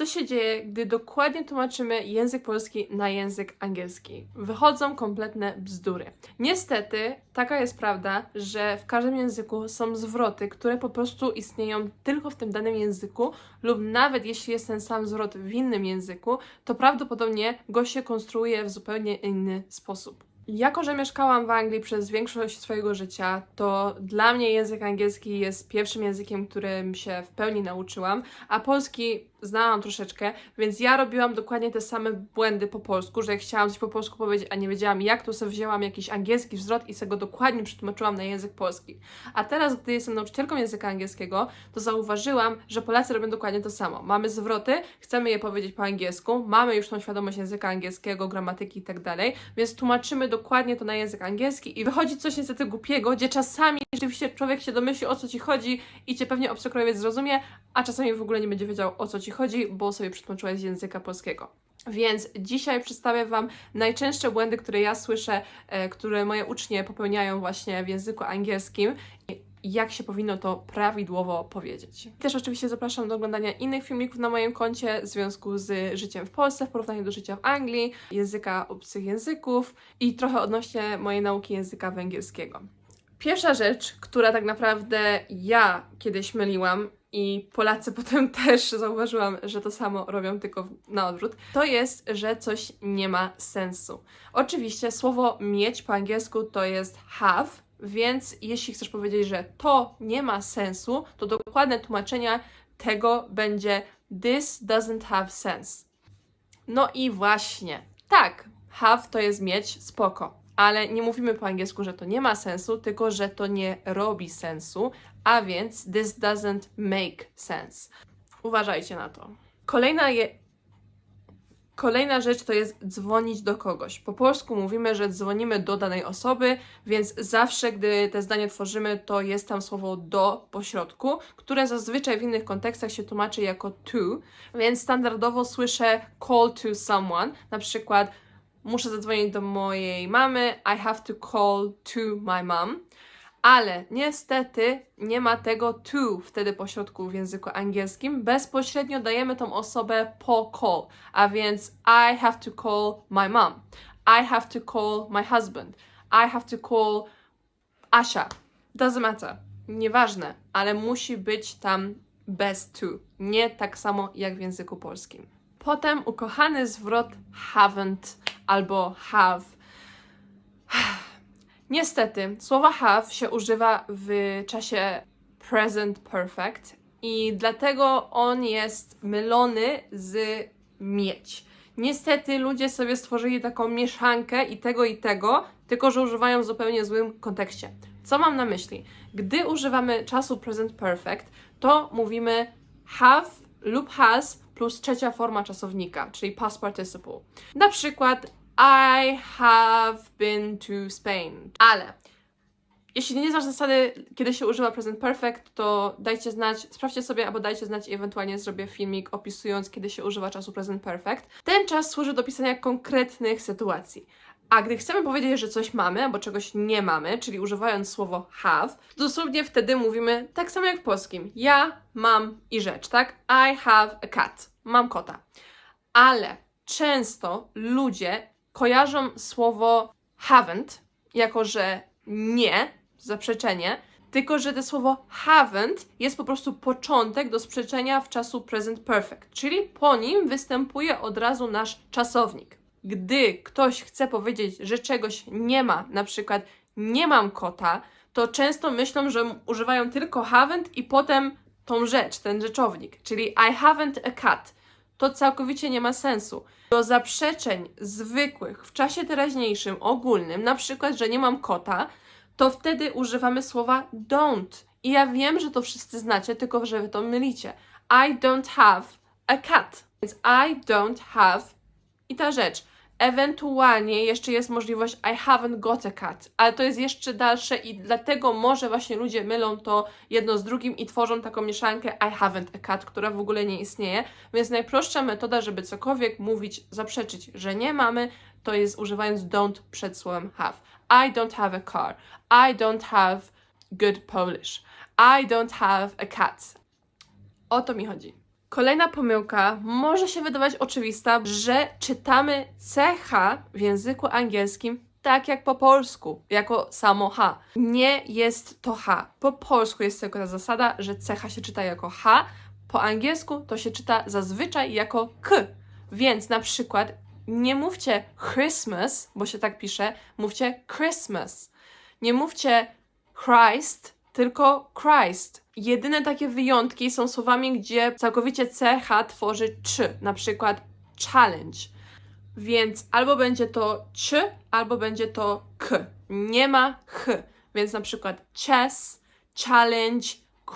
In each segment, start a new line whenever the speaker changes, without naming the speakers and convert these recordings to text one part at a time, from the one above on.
Co się dzieje, gdy dokładnie tłumaczymy język polski na język angielski? Wychodzą kompletne bzdury. Niestety, taka jest prawda, że w każdym języku są zwroty, które po prostu istnieją tylko w tym danym języku, lub nawet jeśli jest ten sam zwrot w innym języku, to prawdopodobnie go się konstruuje w zupełnie inny sposób. Jako, że mieszkałam w Anglii przez większość swojego życia, to dla mnie język angielski jest pierwszym językiem, którym się w pełni nauczyłam, a polski znałam troszeczkę, więc ja robiłam dokładnie te same błędy po polsku, że chciałam coś po polsku powiedzieć, a nie wiedziałam jak, to sobie wzięłam jakiś angielski zwrot i sobie go dokładnie przetłumaczyłam na język polski. A teraz, gdy jestem nauczycielką języka angielskiego, to zauważyłam, że Polacy robią dokładnie to samo. Mamy zwroty, chcemy je powiedzieć po angielsku, mamy już tą świadomość języka angielskiego, gramatyki i tak dalej, więc tłumaczymy dokładnie to na język angielski i wychodzi coś niestety głupiego, gdzie czasami rzeczywiście człowiek się domyśli o co ci chodzi i cię pewnie obcokrajowiec zrozumie, a czasami w ogóle nie będzie wiedział o co ci chodzi, bo sobie przetłumaczyłeś z języka polskiego. Więc dzisiaj przedstawię Wam najczęstsze błędy, które ja słyszę, e, które moje ucznie popełniają właśnie w języku angielskim i jak się powinno to prawidłowo powiedzieć. Też oczywiście zapraszam do oglądania innych filmików na moim koncie w związku z życiem w Polsce w porównaniu do życia w Anglii, języka obcych języków i trochę odnośnie mojej nauki języka węgierskiego. Pierwsza rzecz, która tak naprawdę ja kiedyś myliłam i Polacy potem też zauważyłam, że to samo robią tylko na odwrót, to jest, że coś nie ma sensu. Oczywiście słowo mieć po angielsku to jest have, więc jeśli chcesz powiedzieć, że to nie ma sensu, to dokładne tłumaczenie tego będzie this doesn't have sense. No i właśnie, tak, have to jest mieć, spoko, ale nie mówimy po angielsku, że to nie ma sensu, tylko że to nie robi sensu, a więc this doesn't make sense. Uważajcie na to. Kolejna je... Kolejna rzecz to jest dzwonić do kogoś. Po polsku mówimy, że dzwonimy do danej osoby, więc zawsze, gdy te zdanie tworzymy, to jest tam słowo do po środku, które zazwyczaj w innych kontekstach się tłumaczy jako to, więc standardowo słyszę call to someone, na przykład muszę zadzwonić do mojej mamy, I have to call to my mom. Ale niestety nie ma tego to wtedy po środku w języku angielskim. Bezpośrednio dajemy tą osobę po call, a więc I have to call my mom. I have to call my husband. I have to call Asia. Doesn't matter. Nieważne, ale musi być tam bez to. Nie tak samo jak w języku polskim. Potem ukochany zwrot haven't albo have. Niestety, słowa have się używa w czasie present perfect i dlatego on jest mylony z mieć. Niestety ludzie sobie stworzyli taką mieszankę i tego i tego, tylko że używają w zupełnie złym kontekście. Co mam na myśli? Gdy używamy czasu present perfect, to mówimy have lub has plus trzecia forma czasownika, czyli past participle. Na przykład I have been to Spain. Ale jeśli nie znasz zasady, kiedy się używa present perfect, to dajcie znać, sprawdźcie sobie albo dajcie znać i ewentualnie zrobię filmik opisując, kiedy się używa czasu present perfect. Ten czas służy do pisania konkretnych sytuacji. A gdy chcemy powiedzieć, że coś mamy albo czegoś nie mamy, czyli używając słowo have, to dosłownie wtedy mówimy tak samo jak w polskim. Ja mam i rzecz, tak? I have a cat. Mam kota. Ale często ludzie kojarzą słowo haven't jako, że nie, zaprzeczenie, tylko że to słowo haven't jest po prostu początek do sprzeczenia w czasu present perfect, czyli po nim występuje od razu nasz czasownik. Gdy ktoś chce powiedzieć, że czegoś nie ma, na przykład nie mam kota, to często myślą, że używają tylko haven't i potem tą rzecz, ten rzeczownik, czyli I haven't a cat. To całkowicie nie ma sensu. Do zaprzeczeń zwykłych w czasie teraźniejszym, ogólnym, na przykład, że nie mam kota, to wtedy używamy słowa don't. I ja wiem, że to wszyscy znacie, tylko że wy to mylicie. I don't have a cat. Więc I don't have i ta rzecz. Ewentualnie jeszcze jest możliwość I haven't got a cat, ale to jest jeszcze dalsze i dlatego może właśnie ludzie mylą to jedno z drugim i tworzą taką mieszankę I haven't a cat, która w ogóle nie istnieje. Więc najprostsza metoda, żeby cokolwiek mówić, zaprzeczyć, że nie mamy, to jest używając don't przed słowem have. I don't have a car. I don't have good Polish. I don't have a cat. O to mi chodzi. Kolejna pomyłka może się wydawać oczywista, że czytamy CH w języku angielskim tak jak po polsku, jako samo H. Nie jest to H. Po polsku jest tylko ta zasada, że CH się czyta jako H, po angielsku to się czyta zazwyczaj jako K. Więc na przykład nie mówcie Christmas, bo się tak pisze, mówcie Christmas. Nie mówcie Christ, tylko Christ. Jedyne takie wyjątki są słowami, gdzie całkowicie CH tworzy czy, na przykład challenge. Więc albo będzie to czy, albo będzie to k. Nie ma ch. Więc na przykład chess, challenge,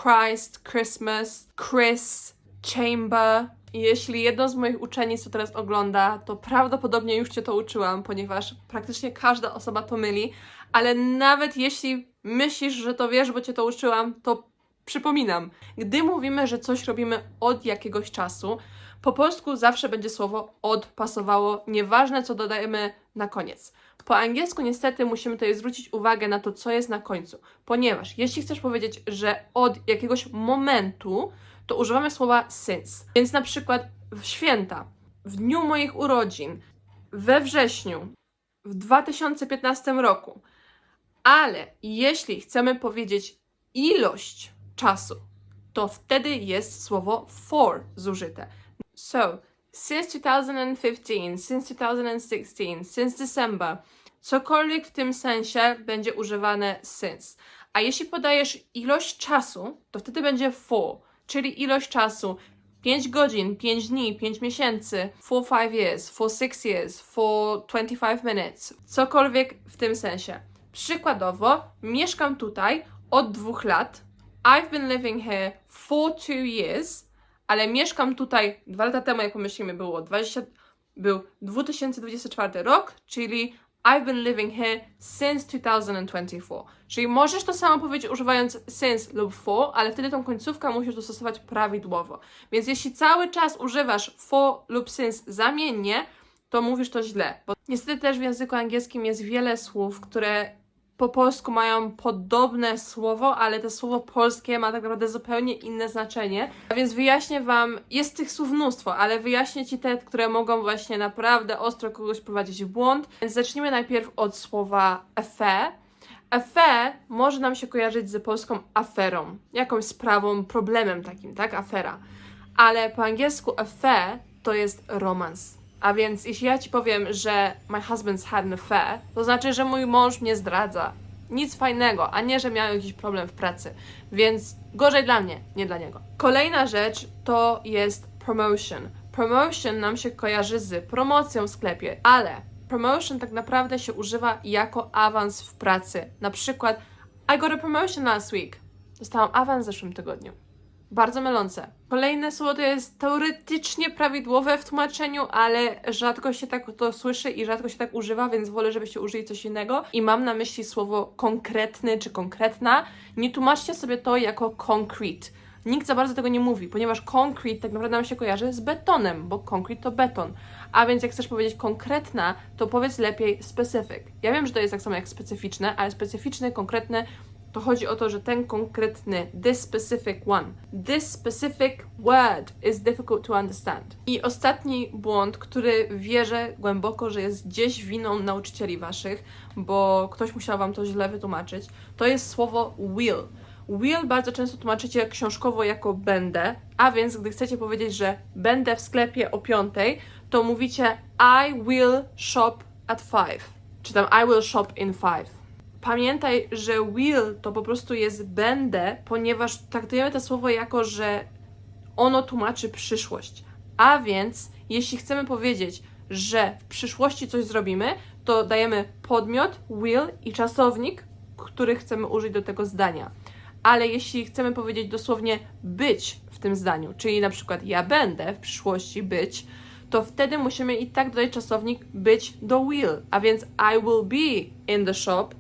Christ, Christmas, Chris, chamber. Jeśli jedno z moich uczennic to teraz ogląda, to prawdopodobnie już Cię to uczyłam, ponieważ praktycznie każda osoba to myli, ale nawet jeśli myślisz, że to wiesz, bo Cię to uczyłam, to przypominam. Gdy mówimy, że coś robimy od jakiegoś czasu, po polsku zawsze będzie słowo od pasowało, nieważne co dodajemy na koniec. Po angielsku niestety musimy tutaj zwrócić uwagę na to, co jest na końcu, ponieważ jeśli chcesz powiedzieć, że od jakiegoś momentu, to używamy słowa since. Więc na przykład w święta, w dniu moich urodzin, we wrześniu, w 2015 roku. Ale jeśli chcemy powiedzieć ilość czasu, to wtedy jest słowo for zużyte. So, since 2015, since 2016, since December, cokolwiek w tym sensie będzie używane since. A jeśli podajesz ilość czasu, to wtedy będzie for, czyli ilość czasu 5 godzin, 5 dni, 5 miesięcy, for 5 years, for 6 years, for 25 minutes, cokolwiek w tym sensie. Przykładowo, mieszkam tutaj od dwóch lat. I've been living here for two years, ale mieszkam tutaj dwa lata temu, jak pomyślimy, było 20, był 2024 rok, czyli I've been living here since 2024. Czyli możesz to samo powiedzieć używając since lub for, ale wtedy tą końcówkę musisz dostosować prawidłowo. Więc jeśli cały czas używasz for lub since zamiennie, to mówisz to źle. Bo niestety też w języku angielskim jest wiele słów, które po polsku mają podobne słowo, ale to słowo polskie ma tak naprawdę zupełnie inne znaczenie. A więc wyjaśnię Wam, jest tych słów mnóstwo, ale wyjaśnię Ci te, które mogą właśnie naprawdę ostro kogoś prowadzić w błąd. Więc zacznijmy najpierw od słowa affair. Affair może nam się kojarzyć z polską aferą, jakąś sprawą, problemem takim, tak? Afera. Ale po angielsku affair to jest romans. A więc jeśli ja ci powiem, że my husband's had an affair, to znaczy, że mój mąż mnie zdradza. Nic fajnego, a nie, że miał jakiś problem w pracy. Więc gorzej dla mnie, nie dla niego. Kolejna rzecz to jest promotion. Promotion nam się kojarzy z promocją w sklepie, ale promotion tak naprawdę się używa jako awans w pracy. Na przykład I got a promotion last week. Dostałam awans w zeszłym tygodniu. Bardzo mylące. Kolejne słowo to jest teoretycznie prawidłowe w tłumaczeniu, ale rzadko się tak to słyszy i rzadko się tak używa, więc wolę, żebyście użyli coś innego. I mam na myśli słowo konkretny czy konkretna. Nie tłumaczcie sobie to jako concrete. Nikt za bardzo tego nie mówi, ponieważ concrete tak naprawdę nam się kojarzy z betonem, bo concrete to beton. A więc jak chcesz powiedzieć konkretna, to powiedz lepiej specific. Ja wiem, że to jest tak samo jak specyficzne, ale specyficzne, konkretne to chodzi o to, że ten konkretny, this specific one, this specific word is difficult to understand. I ostatni błąd, który wierzę głęboko, że jest gdzieś winą nauczycieli waszych, bo ktoś musiał wam to źle wytłumaczyć, to jest słowo will. Will bardzo często tłumaczycie książkowo jako będę, a więc gdy chcecie powiedzieć, że będę w sklepie o piątej, to mówicie I will shop at five, czy tam I will shop in five. Pamiętaj, że will to po prostu jest będę, ponieważ traktujemy to słowo jako, że ono tłumaczy przyszłość. A więc, jeśli chcemy powiedzieć, że w przyszłości coś zrobimy, to dajemy podmiot, will i czasownik, który chcemy użyć do tego zdania. Ale jeśli chcemy powiedzieć dosłownie być w tym zdaniu, czyli na przykład ja będę w przyszłości być, to wtedy musimy i tak dodać czasownik być do will, a więc I will be in the shop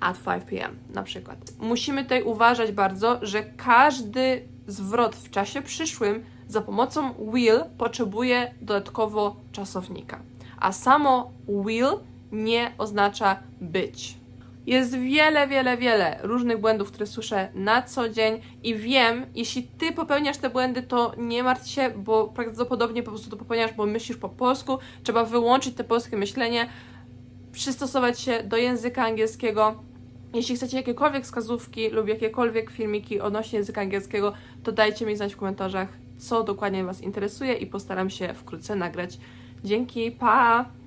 at 5 p.m. na przykład. Musimy tutaj uważać bardzo, że każdy zwrot w czasie przyszłym za pomocą will potrzebuje dodatkowo czasownika. A samo will nie oznacza być. Jest wiele, wiele, wiele różnych błędów, które słyszę na co dzień i wiem, jeśli ty popełniasz te błędy, to nie martw się, bo prawdopodobnie po prostu to popełniasz, bo myślisz po polsku. Trzeba wyłączyć te polskie myślenie, przystosować się do języka angielskiego. Jeśli chcecie jakiekolwiek wskazówki lub jakiekolwiek filmiki odnośnie języka angielskiego, to dajcie mi znać w komentarzach, co dokładnie Was interesuje i postaram się wkrótce nagrać. Dzięki, pa!